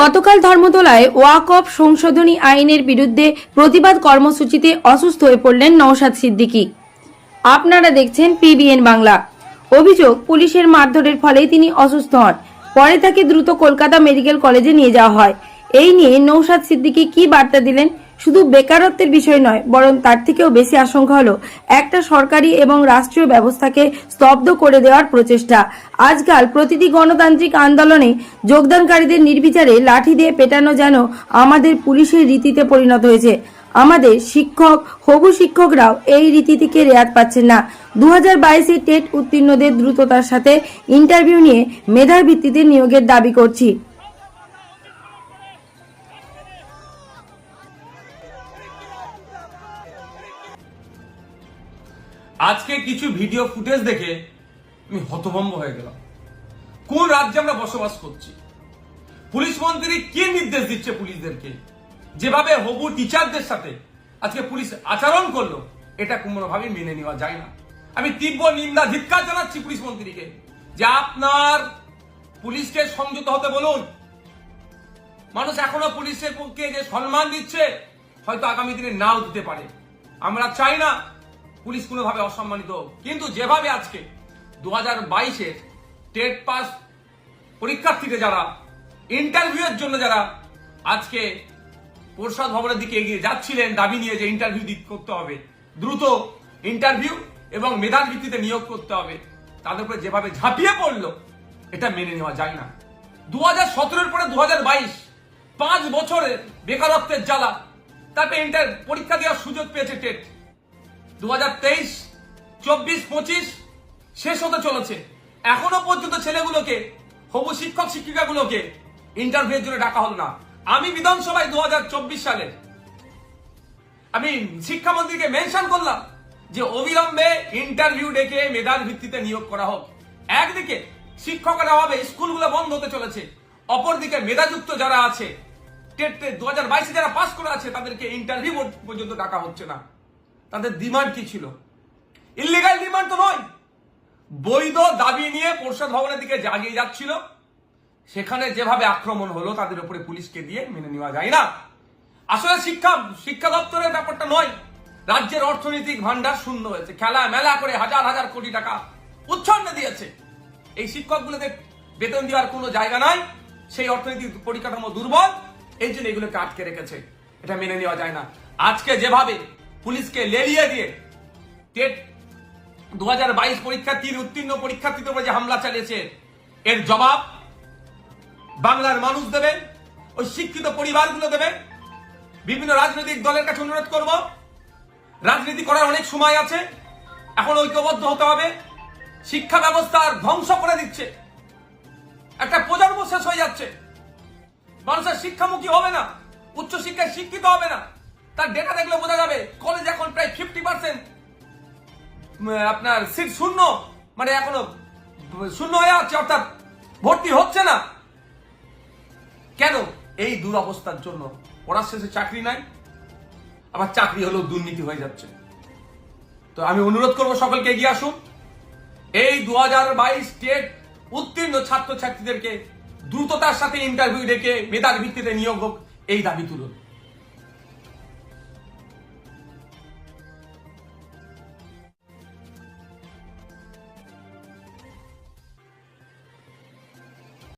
গতকাল ধর্মতলায় walk of সংশোধনী আইনের বিরুদ্ধে প্রতিবাদ কর্মসূচিতে অসুস্থ হয়ে পড়লেন নওশাদ সিদ্দিকী। আপনারা দেখছেন পিবিএন বাংলা। অভিযোগ, পুলিশের মারধরের ফলে তিনি অসুস্থ হন। পরে তাকে দ্রুত কলকাতা মেডিকেল কলেজে নিয়ে যাওয়া হয়। এই নিয়ে নৌশাদ সিদ্দিকী কি বার্তা দিলেন? শুধু বেকারত্বের বিষয় নয়, বরং তার থেকেও বেশি আশঙ্কা হলো একটা সরকারি এবং রাষ্ট্রীয় ব্যবস্থাকে স্তব্ধ করে দেওয়ার প্রচেষ্টা। আজকাল প্রতিটি গণতান্ত্রিক আন্দোলনে যোগদানকারীদের নির্বিচারে লাঠি দিয়ে পেটানো যেন আমাদের পুলিশের রীতিতে পরিণত হয়েছে। আমাদের শিক্ষক, হবু শিক্ষকরাও এই রীতি থেকে রেয়াত পাচ্ছেন না। দু হাজার বাইশে টেট উত্তীর্ণদের দ্রুততার সাথে ইন্টারভিউ নিয়ে মেধার ভিত্তিতে নিয়োগের দাবি করছি। আজকে কিছু ভিডিও ফুটেজ দেখে আমি হতভম্ব হয়ে গেলাম। কোন রাজ্যে আমরা বসবাস করছি? পুলিশ মন্ত্রী কি নির্দেশ দিচ্ছে পুলিশদেরকে? যেভাবে হবু টিচারদের সাথে আজকে পুলিশ আচরণ করল, এটা কোনোভাবেই মেনে নেওয়া যায় না। আমি তীব্র নিন্দা, ধিক্কার জানাচ্ছি পুলিশ মন্ত্রীকে যে আপনার পুলিশকে সংযত হতে বলুন। মানুষ এখনও পুলিশের পক্ষে যে সম্মান দিচ্ছে, হয়তো আগামী দিনে নাও দিতে পারে। আমরা চাই না পুলিশ কোনোভাবে অসম্মানিত। কিন্তু যেভাবে আজকে দু হাজার বাইশের টেট পাস পরীক্ষার্থীদের যারা ইন্টারভিউয়ের জন্য যারা আজকে প্রসাদ ভবনের দিকে এগিয়ে যাচ্ছিলেন, দাবি নিয়ে যে ইন্টারভিউ দিক করতে হবে, দ্রুত ইন্টারভিউ এবং মেধার ভিত্তিতে নিয়োগ করতে হবে, তাদের উপরে যেভাবে ঝাঁপিয়ে পড়ল, এটা মেনে নেওয়া যায় না। দু হাজার সতেরোর পরে দু হাজার বাইশ, পাঁচ বছরের বেকারত্বের জ্বালা, তারপরে ইন্টার পরীক্ষা দেওয়ার সুযোগ পেয়েছে টেট। দু হাজার শেষ হতে চলেছে। এখনও পর্যন্ত ছেলেগুলোকে, হবু শিক্ষক, শিক্ষিকাগুলোকে ইন্টারভিউর জন্য ডাকা হলো না। আমি বিধানসভায় দু হাজার চব্বিশ সালে আমি শিক্ষামন্ত্রীকে মেনশন করলাম যে অবিলম্বে ইন্টারভিউ ডেকে মেধার ভিত্তিতে নিয়োগ করা হোক। একদিকে শিক্ষকের অভাবে স্কুলগুলো বন্ধ হতে চলেছে। অপরদিকে মেধাযুক্ত যারা আছে টেট দু হাজার বাইশে যারা পাস করে আছে, তাদেরকে ইন্টারভিউ পর্যন্ত ডাকা হচ্ছে না। তাদের ডিমান্ড কি ছিল? ইলিগাল ডিমান্ড তো নয়। বৈধ দাবি নিয়ে পরিষদ ভবনের দিকে জাগিয়ে যাচ্ছিল। সেখানে যেভাবে আক্রমণ হলো, তাদের উপরে পুলিশকে দিয়ে মেনে নেওয়া যায় না। আসলে শিক্ষা শিক্ষা দপ্তরের ব্যাপারটা নয়। রাজ্যের অর্থনৈতিক ভান্ডার শূন্য হয়েছে। খেলা মেলা করে হাজার হাজার কোটি টাকা উচ্ছন্নে দিয়েছে। এই শিক্ষকগুলোদের বেতন দেওয়ার কোনো জায়গা নাই। সেই অর্থনৈতিক পরিকাঠামো দুর্বল। এই জন্য এগুলোকে আটকে রেখেছে। এটা মেনে নেওয়া যায় না। আজকে যেভাবে পুলিশকে লেলিয়ে দিয়ে টেট দু হাজার বাইশ পরীক্ষার্থীর উত্তীর্ণ পরীক্ষার্থীদের উপরে যে হামলা চালিয়েছে, এর জবাব বাংলার মানুষ দেবে ওই শিক্ষিত পরিবারগুলো দেবে বিভিন্ন রাজনৈতিক দলের কাছে অনুরোধ করব, রাজনীতি করার অনেক সময় আছে, এখন ঐক্যবদ্ধ হতে হবে, শিক্ষা ব্যবস্থার ধ্বংস করে দিচ্ছে। একটা প্রজন্ম শেষ হয়ে যাচ্ছে। মানুষের শিক্ষামুখী হবে না উচ্চ শিক্ষায় শিক্ষিত হবে না। তার ডেটা দেখলে বোঝা যাবে কলেজ এখন প্রায় ফিফটি পার্সেন্ট আপনার সিট শূন্য মানে এখনও শূন্য হয়ে আছে অর্থাৎ ভর্তি হচ্ছে না। কেন? এই দুরবস্থার জন্য। পড়ার শেষে চাকরি নাই, আবার চাকরি হলেও দুর্নীতি হয়ে যাচ্ছে। তো আমি অনুরোধ করব সকলকে এগিয়ে আসুন। এই দু হাজার বাইশ টেট উত্তীর্ণ ছাত্রছাত্রীদেরকে দ্রুততার সাথে ইন্টারভিউ ডেকে মেধার ভিত্তিতে নিয়োগ হোক, এই দাবি তুলুন।